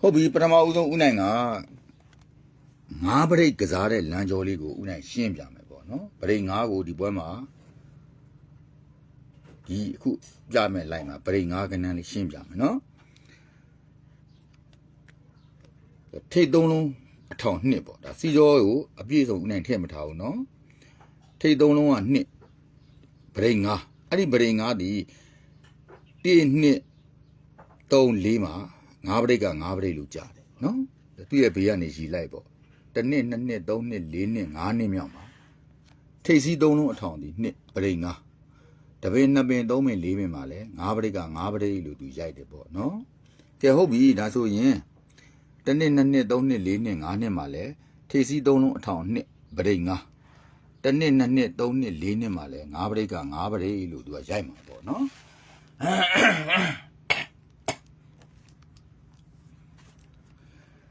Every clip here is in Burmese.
ဟုတ်ပြီပထမဦးဆုံးဦးနိုင်ကငါးပရိတ်ကစားတဲ့လမ်းကြောလေးကိုဦးနိုင်ရှင်းပြမယ်ပေါ့နော်ပရိတ်ငါးကိုဒီပွဲမှာဒီအခုပြမယ်လိုက်မှာပရိတ်ငါးကဏ္ဍလေးရှင်းပြမယ်နော်ထိတ်သုံးလုံးအထောင်နှစ်ပေါ့ဒါစီကြောကိုအပြည့်စုံဦးနိုင်ထည့်မထားဘူးနော်ထိတ်သုံးလုံးကနှစ်ပရိတ်ငါးအဲ့ဒီပရိတ်ငါးဒီ1နှစ်3 4မှာ ငါးပရိတ်ကငါးပရိတ်လို့ကြားတယ်နော်သူ့ရဲ့ဘေးကနေရီလိုက်ပေါ့တစ်နှစ်နှစ်နှစ်သုံးနှစ်လေးနှစ်ငါးနှစ်မြောက်မှာထိတ်စီးသုံးလုံးအထောင်ဒီနှစ်ပရိတ်ငါးတပင်နှစ်ပင်သုံးပင်လေးပင်မှာလဲငါးပရိတ်ကငါးပရိတ်လို့သူရိုက်တယ်ပေါ့နော်ကဲဟုတ်ပြီဒါဆိုရင်တစ်နှစ်နှစ်နှစ်သုံးနှစ်လေးနှစ်ငါးနှစ်မှာလဲထိတ်စီးသုံးလုံးအထောင်နှစ်ပရိတ်ငါးတစ်နှစ်နှစ်နှစ်သုံးနှစ်လေးနှစ်မှာလဲငါးပရိတ်ကငါးပရိတ်လို့သူကရိုက်မှာပေါ့နော်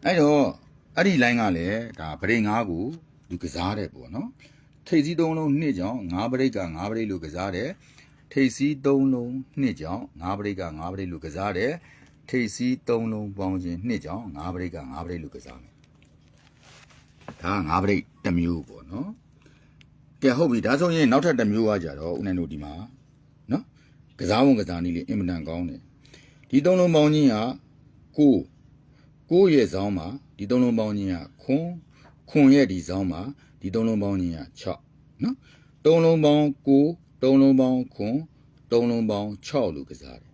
အဲ့တော့အဲ့ဒီ line ကလည်းဒါဗရိတ်၅ကိုသူကစားတယ်ပေါ့နော်ထိပ်စီးသုံးလုံးနှစ်ကြောင်၅ဗရိတ်က၅ဗရိတ်လို့ကစားတယ်ထိပ်စီးသုံးလုံးနှစ်ကြောင်၅ဗရိတ်က၅ဗရိတ်လို့ကစားတယ်ထိပ်စီးသုံးလုံးပေါင်းခြင်းနှစ်ကြောင်၅ဗရိတ်က၅ဗရိတ်လို့ကစားမယ်ဒါ၅ဗရိတ်တစ်မျိုးပေါ့နော်ကဲဟုတ်ပြီဒါဆိုရင်နောက်ထပ်တစ်မျိုးကကြတော့ဦးနိုင်တို့ဒီမှာနော်ကစားဝန်ကစားနည်းလေးအင်မတန်ကောင်းတယ်ဒီသုံးလုံးပေါင်းခြင်းကကို ကိုယ့်ရဲ့ဇောင်းမှာဒီသုံးလုံးပေါင်းခြင်းကခွန်ခွန်ရဲ့ဒီဇောင်းမှာဒီသုံးလုံးပေါင်းခြင်းက6နော်သုံးလုံးပေါင်း9သုံးလုံးပေါင်းခွန်သုံးလုံးပေါင်း6လို့ကစားတယ်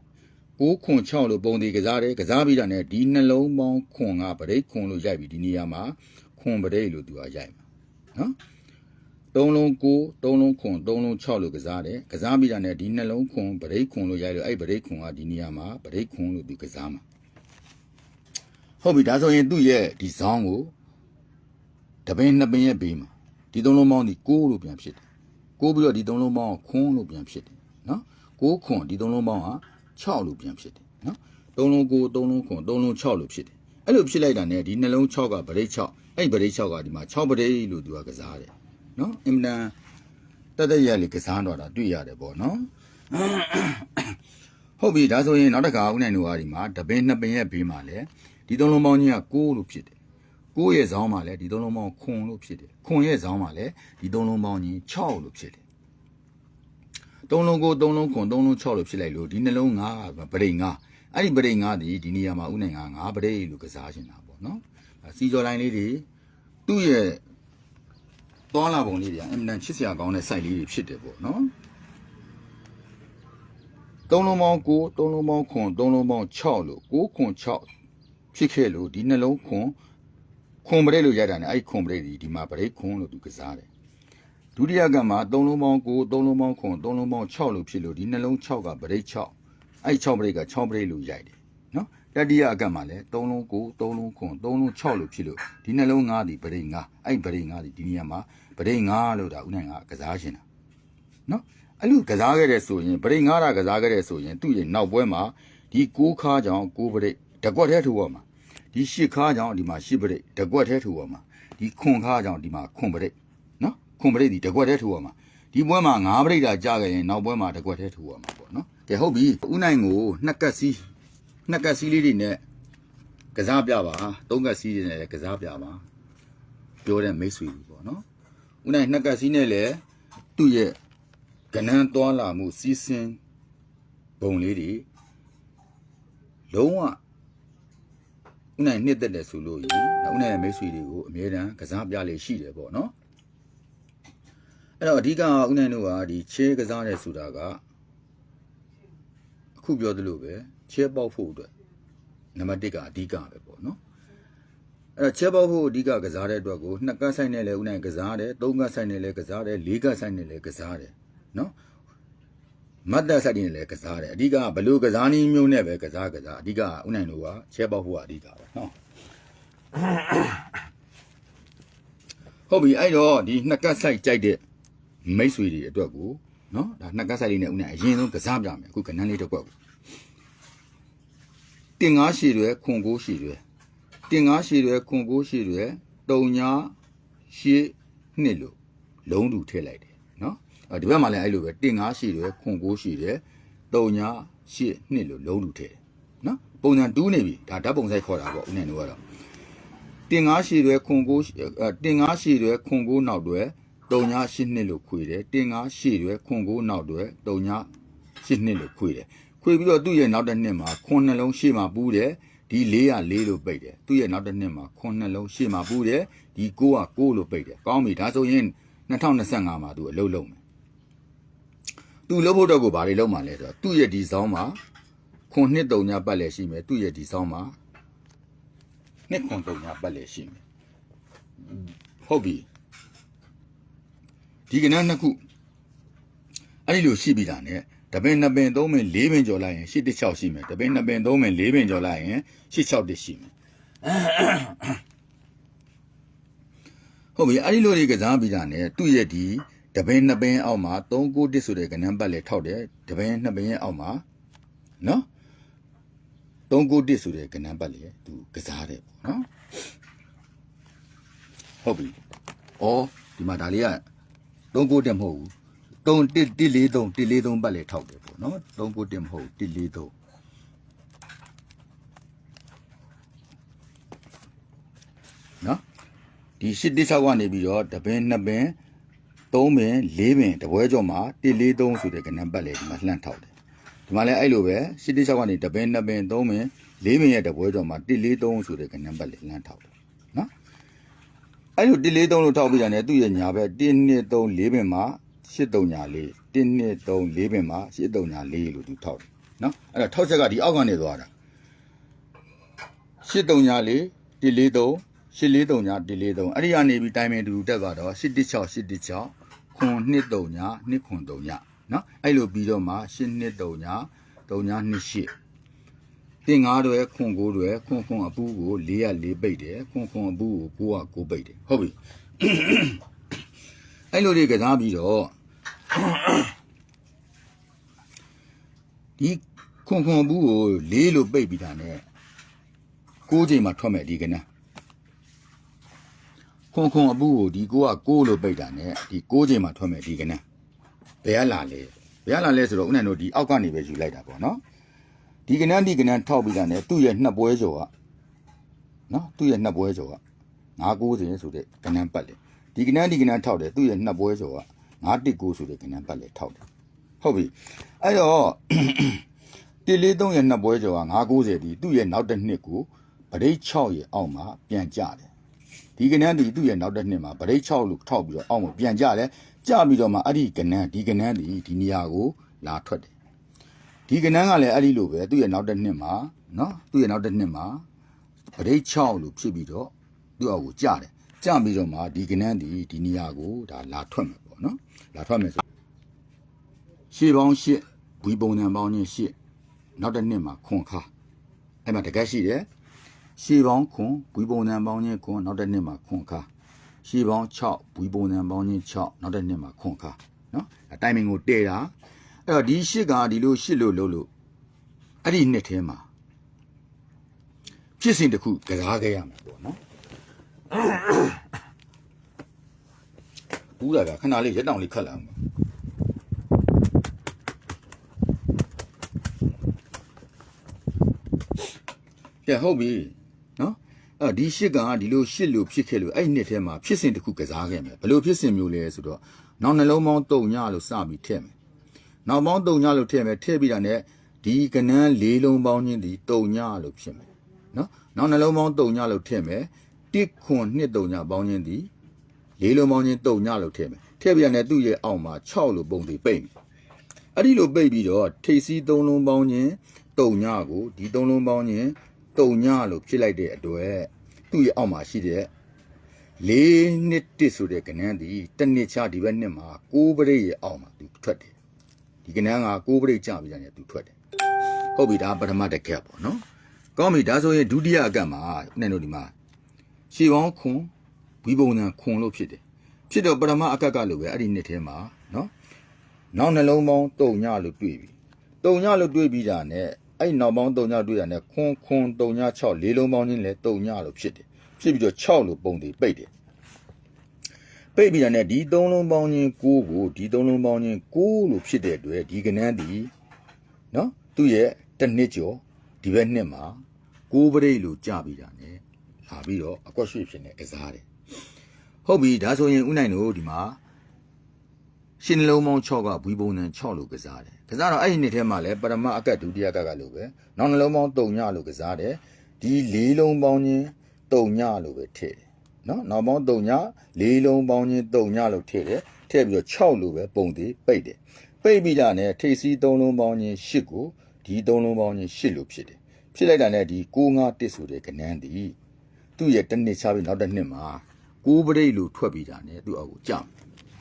9ခွန်6လို့ပုံသေးကစားတယ်ကစားပြီးတာ ਨੇ ဒီနှလုံးပေါင်းခွန်ကပရိတ်ခွန်လို့ရိုက်ပြီးဒီနေရာမှာခွန်ပရိတ်လို့သူကရိုက်မှာနော်သုံးလုံး9သုံးလုံးခွန်သုံးလုံး6လို့ကစားတယ်ကစားပြီးတာ ਨੇ ဒီနှလုံးခွန်ပရိတ်ခွန်လို့ရိုက်လို့အဲ့ပရိတ်ခွန်ကဒီနေရာမှာပရိတ်ခွန်လို့သူကစားမှာ ဟုတ်ပြီဒါဆိုရင်သူ့ရဲ့ဒီဇောင်းကိုတပင်းနှစ်ပင်ရဲ့ဘေးမှာဒီသုံးလုံးပေါင်းဒီ6လို့ပြန်ဖြစ်တယ်6ပြီးတော့ဒီသုံးလုံးပေါင်းကခွန်းလို့ပြန်ဖြစ်တယ်နော်6ခွန်ဒီသုံးလုံးပေါင်းက6လို့ပြန်ဖြစ်တယ်နော်သုံးလုံး9သုံးလုံးခွန်သုံးလုံး6လို့ဖြစ်တယ်အဲ့လိုဖြစ်လိုက်တာ ਨੇ ဒီနှလုံး6ကဗရိတ်6အဲ့ဗရိတ်6ကဒီမှာ6ဗရိတ်လို့သူကကစားတယ်နော်အင်မတန်တသက်ရက်လေးကစားတော့တာတွေ့ရတယ်ပေါ့နော်ဟုတ်ပြီဒါဆိုရင်နောက်တစ်ခါဦးနိုင်တို့ဟာဒီမှာတပင်းနှစ်ပင်ရဲ့ဘေးမှာလဲ ဒီသုံးလုံးပေါင်းကြီးက6လို့ဖြစ်တယ်6ရဲ့ဇောင်းမှာလဲဒီသုံးလုံးပေါင်းခွန်လို့ဖြစ်တယ်ခွန်ရဲ့ဇောင်းမှာလဲဒီသုံးလုံးပေါင်းကြီး6လို့ဖြစ်တယ်သုံးလုံးကိုသုံးလုံးခွန်သုံးလုံး6လို့ဖြစ်လိုက်လို့ဒီနှလုံး9ပရိတ်9အဲ့ဒီပရိတ်9ဒီဒီနေရာမှာဦးနိုင်က9ပရိတ်လို့ကစားနေတာပေါ့နော်ဒါစီကျော်လိုင်းလေးတွေသူ့ရဲ့သွားလာပုံလေးတွေကအင်မတန်ချစ်စရာကောင်းတဲ့ site လေးတွေဖြစ်တယ်ပေါ့နော်သုံးလုံးပေါင်း9သုံးလုံးပေါင်းခွန်သုံးလုံးပေါင်း6လို့9ခွန်6 ဖြစ်ခဲ့လို့ဒီနှလုံးခွန်ခွန်ပရိတ်လို့ရတာ ਨੇ အဲ့ဒီခွန်ပရိတ်ဒီဒီမှာပရိတ်ခွန်လို့သူကစားတယ်ဒုတိယကမှာသုံးလုံးပေါင်း9သုံးလုံးပေါင်းခွန်သုံးလုံးပေါင်း6လို့ဖြစ်လို့ဒီနှလုံး6ကပရိတ်6အဲ့6ပရိတ်က6ပရိတ်လို့ရိုက်တယ်နော်တတိယအကမှာလည်း3လုံး9 3လုံးခွန်3လုံး6လို့ဖြစ်လို့ဒီနှလုံး9ဒီပရိတ်9အဲ့ပရိတ်9ဒီဒီနေရာမှာပရိတ်9လို့ဒါဥနိုင်ကကစားရှင်တာနော်အဲ့လိုကစားခဲ့တဲ့ဆိုရင်ပရိတ်ငါးတာကစားခဲ့တဲ့ဆိုရင်သူ့ရဲ့နောက်ပွဲမှာဒီကိုးခါကြောင်ကိုးပရိတ်တကွက်ထဲထိုးရမှာ ဒီရှစ်ခါကြောင်ဒီမှာရှစ်ပရိတ်တကွက်ထဲထိုးရမှာဒီခွန်ခါကြောင်ဒီမှာခွန်ပရိတ်နော်ခွန်ပရိတ်ဒီတကွက်ထဲထိုးရမှာဒီပွဲမှာငါးပရိတ်တာကြာခဲ့ရင်နောက်ပွဲမှာတကွက်ထဲထိုးရမှာပေါ့နော်ကဲဟုတ်ပြီဥနိုင်ကိုနှစ်ကက်စီးနှစ်ကက်စီးလေးတွေနဲ့ကစားပြပါသုံးကက်စီးတွေနဲ့လည်းကစားပြပါပြောတဲ့မိတ်ဆွေကြီးပေါ့နော်ဥနိုင်နှစ်ကက်စီးနဲ့လည်းသူ့ရဲ့ကနန်းသွားလာမှုစီးစင်းပုံလေးတွေလုံးဝ ဦးနိုင်နှစ်သက်တယ်ဆိုလို့ရင်ဦးနိုင်ရဲ့မိတ်ဆွေတွေကိုအမြဲတမ်းကစားပြလေရှိတယ်ပေါ့နော်အဲ့တော့အဓိကဦးနိုင်တို့ကဒီချဲကစားတယ်ဆိုတာကအခုပြောသလိုပဲချဲပေါက်ဖို့အတွက်နံပါတ်1ကအဓိကပဲပေါ့နော်အဲ့တော့ချဲပေါက်ဖို့အဓိကကစားတဲ့အတွက်ကိုနှစ်ကတ်ဆိုင်နဲ့လည်းဦးနိုင်ကစားတယ်သုံးကတ်ဆိုင်နဲ့လည်းကစားတယ်လေးကတ်ဆိုင်နဲ့လည်းကစားတယ်နော် မတ်တက်ဆက်တင်လည်းကစားတယ်အဓိကဘလို့ကစားနည်းမျိုးနဲ့ပဲကစားကစားအဓိကဥနိုင်တို့ကချဲပေါက်ဖို့ကအဓိကပဲနော်ဟုတ်ပြီအဲ့တော့ဒီနှစ်ကတ်ဆိုင်ကြိုက်တဲ့မိတ်ဆွေတွေအတွက်ကိုနော်ဒါနှစ်ကတ်ဆိုင်လေးနဲ့ဥနိုင်အရင်ဆုံးကစားပြမယ်အခုကနန်းလေးတစ်ခွက်ကိုတင်ငါးရှည်တွေခွန်ကိုးရှည်တွေတင်ငါးရှည်တွေခွန်ကိုးရှည်တွေတုံညာရှည်နှစ်လို့လုံးတူထည့်လိုက်တယ် နော်အဲဒီဘက်မှာလည်းအဲ့လိုပဲတင်ငါးရှိတယ်ခွန်ကိုးရှိတယ်တုံညာရှစ်နှစ်လို့လုံးလူထဲတယ်နော်ပုံစံတူးနေပြီဒါဓာတ်ပုံဆိုင်ခေါ်တာပေါ့ဦးနေတို့ကတော့တင်ငါးရှည်တွေခွန်ကိုအဲတင်ငါးရှည်တွေခွန်ကိုနောက်တွေတုံညာရှစ်နှစ်လို့ခွေတယ်တင်ငါးရှည်တွေခွန်ကိုနောက်တွေတုံညာရှစ်နှစ်လို့ခွေတယ်ခွေပြီးတော့သူ့ရဲ့နောက်တစ်နှစ်မှာခွန်နှလုံးရှေ့မှာပူးတယ်ဒီ404လို့ပိတ်တယ်သူ့ရဲ့နောက်တစ်နှစ်မှာခွန်နှလုံးရှေ့မှာပူးတယ်ဒီ9က9လို့ပိတ်တယ်ကောင်းပြီဒါဆိုရင် 2025မှာသူအလုပ်လုပ်မယ်သူလုပ်ဖို့တော့ကိုဘာတွေလုပ်မှာလဲဆိုတော့သူ့ရဲ့ဒီဇောင်းမှာခွန်နှစ်တုံညာပတ်လည်းရှိမယ်သူ့ရဲ့ဒီဇောင်းမှာနှစ်ခွန်တုံညာပတ်လည်းရှိမယ်ဟုတ်ပြီဒီကနန်းနှစ်ခုအဲ့ဒီလိုရှိပြီတာ ਨੇ တပင်နှစ်ပင်သုံးပင်လေးပင်ကျော်လိုက်ရင်၈တစ်6ရှိမယ်တပင်နှစ်ပင်သုံးပင်လေးပင်ကျော်လိုက်ရင်၈6တစ်ရှိမယ် ဟုတ်ပြီအဲ့ဒီလိုတွေကစားပြီးတာ ਨੇ သူ့ရဲ့ဒီတပင်နှစ်ပင်အောက်မှာ3 9တစ်ဆိုတဲ့ကနန်းပတ်လေထောက်တယ်တပင်နှစ်ပင်ရဲ့အောက်မှာနော်3 9တစ်ဆိုတဲ့ကနန်းပတ်လေသူကစားတယ်ပေါ့နော်ဟုတ်ပြီဩဒီမှာဒါလေးက3 9တက်မဟုတ်ဘူး3 1 143 143ပတ်လေထောက်တယ်ပေါ့နော်3 9တက်မဟုတ်143နော် ဒီ8တစ်6ကနေပြီးတော့တပင်2ပင်3ပင်4ပင်တပွဲကျော်မှာ143ဆိုတဲ့ကဏ္ဍပတ်လေဒီမှာလှန့်ထောက်တယ်ဒီမှာလည်းအဲ့လိုပဲ8တစ်6ကနေတပင်2ပင်3ပင်4ပင်ရဲ့တပွဲကျော်မှာ143ဆိုတဲ့ကဏ္ဍပတ်လေလှန့်ထောက်တယ်နော်အဲ့လို143လို့ထောက်ပြကြတယ်သူ့ရဲ့ညာဘက်1 2 3 4ပင်မှာ83ညာလေး1 2 3 4ပင်မှာ83ညာလေးလို့သူထောက်တယ်နော်အဲ့တော့ထောက်ချက်ကဒီအောက်ကနေသွားတာ83ညာလေး143 843ညာ143အဲ့ဒီကနေပြီးတိုင်ပင်တူတက်သွားတော့816 816ခွန်23ညာ2ခွန်3ညာနော်အဲ့လိုပြီးတော့မှ823ညာ3ညာ28တင်ငါးတွေခွန်ကိုတွေခွန်ခွန်အပူးကို404ပိတ်တယ်ခွန်ခွန်အပူးကို9က9ပိတ်တယ်ဟုတ်ပြီအဲ့လိုတွေကစားပြီးတော့ဒီခွန်ခွန်ဘူးကိုလေးလို့ပိတ်ပြီးတာ ਨੇ ကိုးချိန်မှာထွက်မယ်ဒီကနန်း ခွန်ခွန်အပူကိုဒီကိုကကိုးလို့ပိတ်တာ ਨੇ ဒီကိုးချိန်မှာထွက်မယ်ဒီကနန်းဘယ်ကလာလဲဘယ်ကလာလဲဆိုတော့ဦးနိုင်တို့ဒီအောက်ကနေပဲယူလိုက်တာပေါ့နော်ဒီကနန်းဒီကနန်းထောက်ပြီးတာ ਨੇ သူ့ရဲ့နှစ်ပွဲကျော်ကနော်သူ့ရဲ့နှစ်ပွဲကျော်က990ဆိုတဲ့ကနန်းပတ်လေဒီကနန်းဒီကနန်းထောက်တယ်သူ့ရဲ့နှစ်ပွဲကျော်က919ဆိုတဲ့ကနန်းပတ်လေထောက်တယ်ဟုတ်ပြီအဲ့တော့143ရဲ့နှစ်ပွဲကျော်က990ဒီသူ့ရဲ့နောက်တစ်နှစ်ကိုဗရိတ်6ရဲ့အောက်မှာပြန်ကြတယ် ဒီကနန်းဒီသူ့ရဲ့နောက်တစ်နှစ်မှာဗရိတ်6လို့ထောက်ပြီးတော့အောက်မှာပြန်ကြတယ်ကြပြီးတော့မှအဲ့ဒီကနန်းဒီကနန်းဒီဒီနေရာကိုလာထွက်တယ်ဒီကနန်းကလည်းအဲ့ဒီလိုပဲသူ့ရဲ့နောက်တစ်နှစ်မှာနော်သူ့ရဲ့နောက်တစ်နှစ်မှာဗရိတ်6လို့ဖြစ်ပြီးတော့သူ့အောက်ကိုကြတယ်ကြပြီးတော့မှဒီကနန်းဒီဒီနေရာကိုဒါလာထွက်မယ်ပေါ့နော်လာထွက်မယ်ဆိုရှေးပေါင်းရှစ်ဘွီပုံနံပေါင်းချင်းရှစ်နောက်တစ်နှစ်မှာခွန်ခါအဲ့မှာတကက်ရှိတယ် ရှေးပေါင်းခွန်ဘွီပုံနံပေါင်းချင်းခွန်နောက်တစ်နှစ်မှာခွန်ခါရှေးပေါင်း6ဘွီပုံနံပေါင်းချင်း6နောက်တစ်နှစ်မှာခွန်ခါနော်အတိုင်းမင်ကိုတည့်တာအဲ့တော့ဒီရှစ်ကဒီလိုရှစ်လို့လို့လို့အဲ့ဒီနှစ်ထဲမှာဖြစ်စဉ်တစ်ခုကစားခဲ့ရမှာပေါ့နော်ဘူးလာကခဏလေးရက်တောင်လေးခတ်လာအောင်ကဲဟုတ်ပြီ နော်အဲ့တော့ဒီရှစ်ကဒီလိုရှစ်လို့ဖြစ်ခဲ့လို့အဲ့ဒီနှစ်ထဲမှာဖြစ်စဉ်တစ်ခုကစားခဲ့မယ်ဘယ်လိုဖြစ်စဉ်မျိုးလဲဆိုတော့နောက်နှလုံးပေါင်း3ညလို့စပြီးထည့်မယ်နောက်ပေါင်း3ညလို့ထည့်မယ်ထည့်ပြီးတာ ਨੇ ဒီကနန်း၄လုံးပေါင်းချင်းဒီ3ညလို့ဖြစ်မယ်နော်နောက်နှလုံးပေါင်း3ညလို့ထည့်မယ်တစ်ခွန်နှစ်3ညပေါင်းချင်းဒီ၄လုံးပေါင်းချင်း3ညလို့ထည့်မယ်ထည့်ပြီးတာ ਨੇ သူ့ရဲ့အောက်မှာ6လို့ပုံတွေပိတ်မယ်အဲ့ဒီလိုပိတ်ပြီးတော့ထိပ်စီးသုံးလုံးပေါင်းချင်းတုံညကိုဒီသုံးလုံးပေါင်းချင်း တုံညလို့ဖြစ်လိုက်တဲ့အတွက်သူ့ရဲ့အောက်မှာရှိတဲ့လေးနှစ်တစ်ဆိုတဲ့ကဏ္ဍဒီတစ်နှစ်ချဒီဘက်နှစ်မှာကိုးပရိတ်ရဲ့အောက်မှာသူထွက်တယ်ဒီကဏ္ဍကကိုးပရိတ်ကြပြီးတယ်သူထွက်တယ်ဟုတ်ပြီဒါပထမတစ်ကက်ပေါ့နော်ကောင်းပြီဒါဆိုရင်ဒုတိယအကက်မှာနဲ့တို့ဒီမှာရှေပေါင်းခွန်ဝီပုံစံခွန်လို့ဖြစ်တယ်ဖြစ်တော့ပထမအကက်ကလို့ပဲအဲ့ဒီနှစ်ထဲမှာနော်နောက်နှလုံးပေါင်းတုံညလို့တွေ့ပြီတုံညလို့တွေ့ပြီးတာနဲ့ အဲ့ဒီနောက်ပေါင်းတုံညတွေ့တာနဲ့ခွန်းခွန်းတုံည6လေးလုံးပေါင်းချင်းလဲတုံညလို့ဖြစ်တယ်ဖြစ်ပြီးတော့6လို့ပုံတွေပိတ်တယ်ပိတ်ပြီးတာနဲ့ဒီသုံးလုံးပေါင်းချင်း9ကိုဒီသုံးလုံးပေါင်းချင်း9လို့ဖြစ်တဲ့အတွက်ဒီကနန်းဒီနော်သူ့ရဲ့တစ်နှစ်ကျော်ဒီဘက်နှစ်မှာကိုးပရိတ်လို့ကြပြီးတာ ਨੇ လာပြီးတော့အကွက်ရွှေ့ဖြစ်နေကစားတယ်ဟုတ်ပြီဒါဆိုရင်ဥနိုင်တို့ဒီမှာရှင်နှလုံးပေါင်း6ကဘွီးပုံနဲ့6လို့ကစားတယ် ကစားတော့အဲ့ဒီနှစ်ထဲမှာလည်းပရမအကတ်ဒုတိယကတ်ကလို့ပဲနောက်နှလုံးပေါင်း3ညလို့ကစားတယ်ဒီလေးလုံးပေါင်းချင်း3ညလို့ပဲထည့်တယ်နော်နောက်ပေါင်း3ညလေးလုံးပေါင်းချင်း3ညလို့ထည့်တယ်ထည့်ပြီးတော့6လို့ပဲပုံသေးပိတ်တယ်ပိတ်ပြီးတာနဲ့ထိပ်စီး3လုံးပေါင်းချင်း8ကိုဒီ3လုံးပေါင်းချင်း8လို့ဖြစ်တယ်ဖြစ်လိုက်တာနဲ့ဒီ6 5 1ဆိုတဲ့ကဏ္ဍဒီသူ့ရဲ့တစ်နှစ်ချပြီးနောက်တစ်နှစ်မှာကိုးပရိတ်လို့ထွက်ပြီးတာနဲ့သူ့အောက်ကိုကြောက်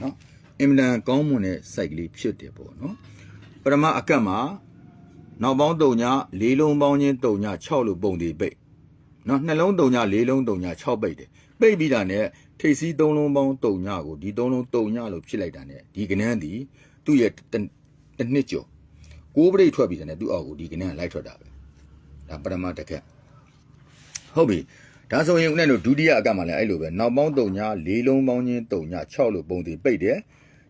နော်အင်မတန်ကောင်းမွန်တဲ့ site ကလေးဖြစ်တယ်ပေါ့နော် ပထမအကတ်မှာနောက်ပေါင်း3ည၄လုံးပေါင်းချင်း3ည6လို့ပုံသေးပိတ်နော်နှလုံး3ည၄လုံး3ည6ပိတ်တယ်ပိတ်ပြီးတာနဲ့ထိပ်စီး3လုံးပေါင်း3ညကိုဒီ3လုံး3ညလို့ဖြစ်လိုက်တာနဲ့ဒီကဏ္ဍဒီသူ့ရဲ့တစ်တစ်နှစ်ကျော်ကိုးပရိတ်ထွက်ပြီးတာနဲ့သူ့အောက်ကိုဒီကဏ္ဍကလိုက်ထွက်တာပဲဒါပထမတစ်ခက်ဟုတ်ပြီဒါဆိုရင်ဦးနဲ့တို့ဒုတိယအကတ်မှာလည်းအဲ့လိုပဲနောက်ပေါင်း3ည၄လုံးပေါင်းချင်း3ည6လို့ပုံသေးပိတ်တယ်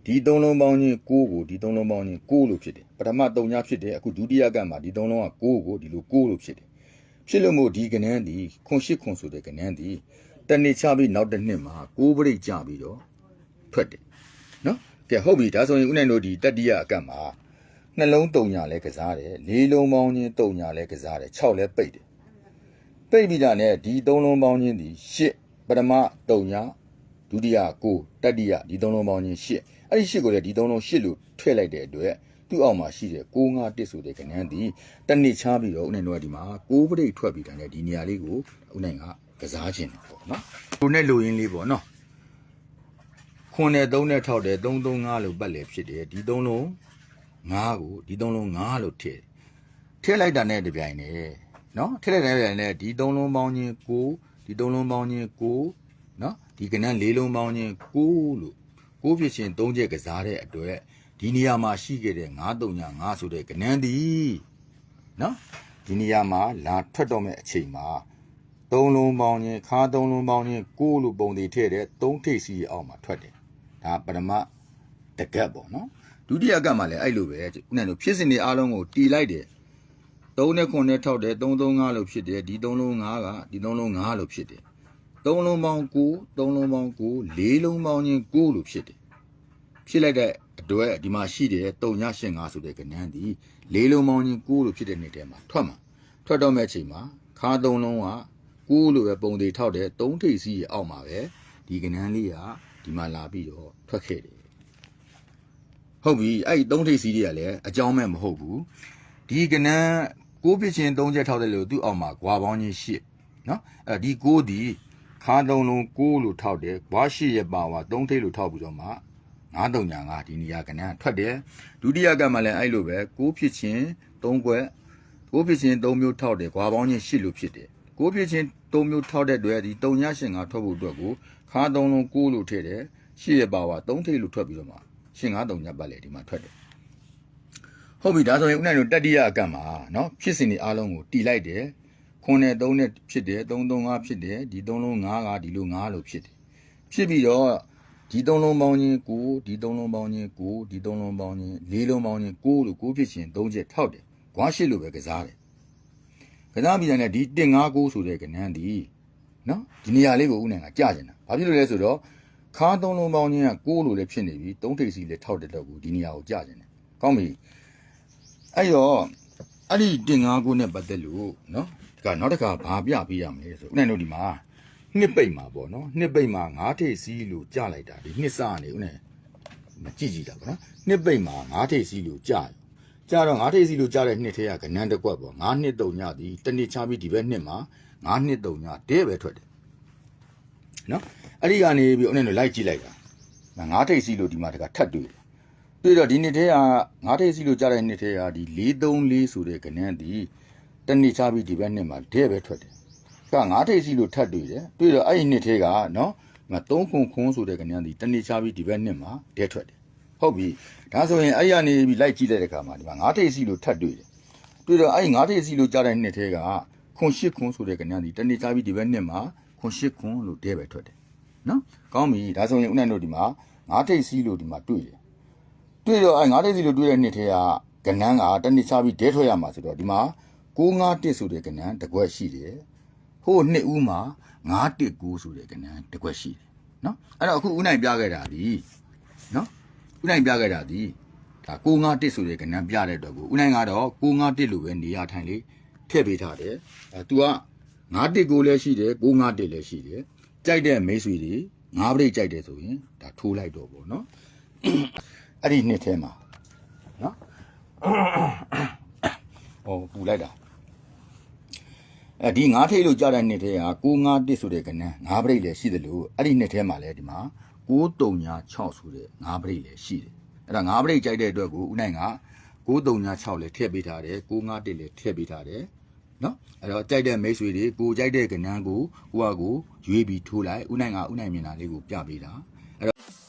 ဒီ3လုံးပေါင်းချင်း9ကိုဒီ3လုံးပေါင်းချင်း9လို့ဖြစ်တယ်ပထမ3ညဖြစ်တယ်အခုဒုတိယအကတ်မှာဒီ3လုံးက9ကိုဒီလို9လို့ဖြစ်တယ်ဖြစ်လို့မို့ဒီကဏ္ဍဒီခွန်ရှိခွန်ဆိုတဲ့ကဏ္ဍဒီတနေ့ချပြီးနောက်တစ်နှစ်မှာ9ပရိတ်ကြပြီးတော့ထွက်တယ်နော်ကဲဟုတ်ပြီဒါဆိုရင်ဦးနဲ့တို့ဒီတတိယအကတ်မှာနှလုံး3ညလဲကစားတယ်၄လုံးပေါင်းချင်း3ညလဲကစားတယ်6လဲပိတ်တယ်ပိတ်ပြီးတာနဲ့ဒီသုံးလုံးပေါင်းချင်းဒီ8ပထမ3ည ဒုတိယ9တတိယဒီသုံးလုံးပေါင်းချင်း8အဲ့ဒီ8ကိုလည်းဒီသုံးလုံး8လို့ထည့်လိုက်တဲ့အတွက်သူ့အောက်မှာရှိတဲ့6 5 1ဆိုတဲ့ကဏ္ဍဒီတနစ်ချပြီးတော့ဦးနိုင်တို့ကဒီမှာ6ပရိတ်ထွက်ပြီးတာနဲ့ဒီနေရာလေးကိုဦးနိုင်ကကစားခြင်းတယ်ပေါ့နော်ကိုနဲ့လိုရင်းလေးပေါ့နော်ခွန်းနဲ့3နဲ့6နဲ့3 3 5လို့ပတ်လေဖြစ်တယ်ဒီသုံးလုံး5ကိုဒီသုံးလုံး5လို့ထည့်ထည့်လိုက်တာနဲ့တပြိုင်တည်းနော်ထည့်လိုက်တဲ့ပြန်နဲ့ဒီသုံးလုံးပေါင်းချင်း6ဒီသုံးလုံးပေါင်းချင်း6နော် ဒီကဏ္ဍ၄လုံးပေါင်းချင်း6လို့6ဖြစ်ချင်း3ချက်ကစားတဲ့အတွက်ဒီနေရာမှာရှိခဲ့တဲ့935ဆိုတဲ့ကဏ္ဍဒီနော်ဒီနေရာမှာလာထွက်တော့မဲ့အချိန်မှာသုံးလုံးပေါင်းချင်းခါသုံးလုံးပေါင်းချင်း6လို့ပုံသေးထည့်တဲ့3ထိပ်စီအောက်မှာထွက်တယ်ဒါပထမတကက်ပေါ့နော်ဒုတိယကတ်မှာလည်းအဲ့လိုပဲဦးနဲ့တို့ဖြစ်စဉ်တွေအားလုံးကိုတီလိုက်တယ်3နဲ့9နဲ့ထောက်တယ်335လို့ဖြစ်တယ်ဒီ3လုံး5ကဒီ3လုံး5လို့ဖြစ်တယ် 3လုံးပေါင်း9 3လုံးပေါင်း9 4လုံးပေါင်းချင်း9လို့ဖြစ်တယ်ဖြစ်လိုက်တဲ့အတွက်ဒီမှာရှိတဲ့385ဆိုတဲ့ကဏ္ဍဒီ4လုံးပေါင်းချင်း9လို့ဖြစ်တဲ့နေ့တည်းမှာထွက်မှာထွက်တော့မဲ့အချိန်မှာခါ3လုံးက9လို့ပဲပုံသေးထောက်တယ်3ထိပ်စီးရဲ့အောက်မှာပဲဒီကဏ္ဍလေးကဒီမှာလာပြီးတော့ထွက်ခဲ့တယ်ဟုတ်ပြီအဲ့ဒီ3ထိပ်စီးတွေကလည်းအကြောင်းမဲ့မဟုတ်ဘူးဒီကနန်းကိုးပြချင်း၃ချက်ထောက်တယ်လို့သူ့အောက်မှာဂွာပေါင်းချင်း၈နော်အဲ့ဒီကိုးဒီ ခါသုံးလုံးကိုးလို့ထောက်တယ်ဂွာ၈ရဲ့ပါဝါ၃ထိပ်လို့ထောက်ပြီးတော့မှငါးတုံညာငါဒီနေရာကနန်းထွက်တယ်ဒုတိယကမှလည်းအဲ့လိုပဲကိုးဖြစ်ချင်း၃ခွက်ကိုးဖြစ်ချင်း၃မျိုးထောက်တယ်ဂွာပေါင်းချင်း၈လို့ဖြစ်တယ်ကိုးဖြစ်ချင်း၃မျိုးထောက်တဲ့အတွက်ဒီ၃ညရှင်ငါထွက်ဖို့အတွက်ကိုခါသုံးလုံးကိုးလို့ထည့်တယ်၈ရဲ့ပါဝါ၃ထိပ်လို့ထွက်ပြီးတော့မှရှင်ငါးတုံညာပတ်လေဒီမှာထွက်တယ် ဟုတ်ပြီဒါဆိုရင်ဦးနိုင်တို့တတိယအကန့်မှာเนาะဖြစ်စဉ်တွေအားလုံးကိုတီလိုက်တယ် ခွန်းနဲ့3နဲ့ဖြစ်တယ်335ဖြစ်တယ်ဒီ3လုံး5ကဒီလို5လို့ဖြစ်တယ်ဖြစ်ပြီးတော့ဒီ3လုံးပေါင်းခြင်း9ဒီ3လုံးပေါင်းခြင်း9ဒီ3လုံးပေါင်းခြင်း4လုံးပေါင်းခြင်း9လို့9ဖြစ်ခြင်း3ချက်ထောက်တယ်ဂွား8လို့ပဲကစားတယ်ကစားပြီးတဲ့ဒီ159ဆိုတဲ့ကဏ္ဍဒီနော်ဒီနေရာလေးကိုဦးနိုင်ကကြာကျင်တာဘာဖြစ်လို့လဲဆိုတော့ခါ3လုံးပေါင်းခြင်းက9လို့လည်းဖြစ်နေပြီ3ထိပ်စီလည်းထောက်တဲ့တော့ကိုဒီနေရာကိုကြာကျင်တယ်ကောင်းပြီအဲ့တော့ အဲ့ဒီတင်ငါးခုနဲ့ပတ်သက်လို့နော်ဒီကနောက်တစ်ခါဘာပြပေးရမလဲဆိုဦးနိုင်တို့ဒီမှာနှစ်ပိတ်မှာပေါ့နော်နှစ်ပိတ်မှာငါးထိပ်စီးလို့ကြလိုက်တာဒီနှစ်စနေဦးနိုင်မကြည့်ကြည့်တာပေါ့နော်နှစ်ပိတ်မှာငါးထိပ်စီးလို့ကြကြတော့ငါးထိပ်စီးလို့ကြတဲ့နှစ်ထဲကကဏ္ဍတစ်ကွက်ပေါ့ငါးနှစ်တုံညသည်တနှစ်ချပြီးဒီဘက်နှစ်မှာငါးနှစ်တုံညတဲပဲထွက်တယ်နော်အဲ့ဒီကနေပြီးဦးနိုင်တို့လိုက်ကြည့်လိုက်တာငါးထိပ်စီးလို့ဒီမှာတကထပ်တွေ့တယ် တွေ့တော့ဒီနှစ်ထဲကငါးထိပ်စီလို့ကြားတဲ့နှစ်ထဲကဒီ434ဆိုတဲ့ကဏ္ဍဒီတနည်းချပြီးဒီဘက်နှစ်မှာတဲ့ပဲထွက်တယ်။ကငါးထိပ်စီလို့ထပ်တွေ့တယ်။တွေ့တော့အဲ့ဒီနှစ်ထဲကနော်ငါ3ခုခွန်းဆိုတဲ့ကဏ္ဍဒီတနည်းချပြီးဒီဘက်နှစ်မှာတဲ့ထွက်တယ်။ဟုတ်ပြီ။ဒါဆိုရင်အဲ့ရနေပြီးလိုက်ကြည့်လိုက်တဲ့အခါမှာဒီမှာငါးထိပ်စီလို့ထပ်တွေ့တယ်။တွေ့တော့အဲ့ဒီငါးထိပ်စီလို့ကြားတဲ့နှစ်ထဲကခွန်ရှစ်ခွန်းဆိုတဲ့ကဏ္ဍဒီတနည်းချပြီးဒီဘက်နှစ်မှာခွန်ရှစ်ခွန်းလို့တဲ့ပဲထွက်တယ်။နော်။ကောင်းပြီ။ဒါဆိုရင်ဦးနိုင်တို့ဒီမှာငါးထိပ်စီလို့ဒီမှာတွေ့တယ် တွေ့တော့အဲငါးတိတ်စီလိုတွေ့တဲ့နှစ်ထဲကကနန်းကတနစ်ချပြီးဒဲထွက်ရမှာဆိုတော့ဒီမှာ651ဆိုတဲ့ကဏ္ဍတစ်ခွက်ရှိတယ်ဟိုနှစ်ဦးမှာ919ဆိုတဲ့ကဏ္ဍတစ်ခွက်ရှိတယ်နော်အဲ့တော့အခုဦးနိုင်ပြခဲ့တာဒီနော်ဦးနိုင်ပြခဲ့တာဒီဒါ651ဆိုတဲ့ကဏ္ဍပြတဲ့အတွက်ကိုဦးနိုင်ကတော့651လို့ပဲနေရာထိုင်လေးထည့်ပေးထားတယ်အဲ तू က919လည်းရှိတယ်651လည်းရှိတယ်ကြိုက်တဲ့မိတ်ဆွေတွေငါးပရိတ်ကြိုက်တယ်ဆိုရင်ဒါထိုးလိုက်တော့ပေါ့နော် အဲ့ဒီနှစ်ထဲမှာနော်ဟောပူလိုက်တာအဲဒီငါးထိတ်လို့ကြားတဲ့နှစ်ထဲက651ဆိုတဲ့ကဏ္ဍငါးပရိတ်လည်းရှိတယ်လို့အဲ့ဒီနှစ်ထဲမှာလည်းဒီမှာ9336ဆိုတဲ့ငါးပရိတ်လည်းရှိတယ်အဲ့ဒါငါးပရိတ်ကြိုက်တဲ့အတွက်ကိုဦးနိုင်က9336လည်းထည့်ပေးထားတယ်651လည်းထည့်ပေးထားတယ်နော်အဲ့တော့ကြိုက်တဲ့မိတ်ဆွေတွေကိုကြိုက်တဲ့ကဏ္ဍကိုကိုကကိုရွေးပြီးထိုးလိုက်ဦးနိုင်ကဦးနိုင်မြင်တာလေးကိုပြပေးတာအဲ့တော့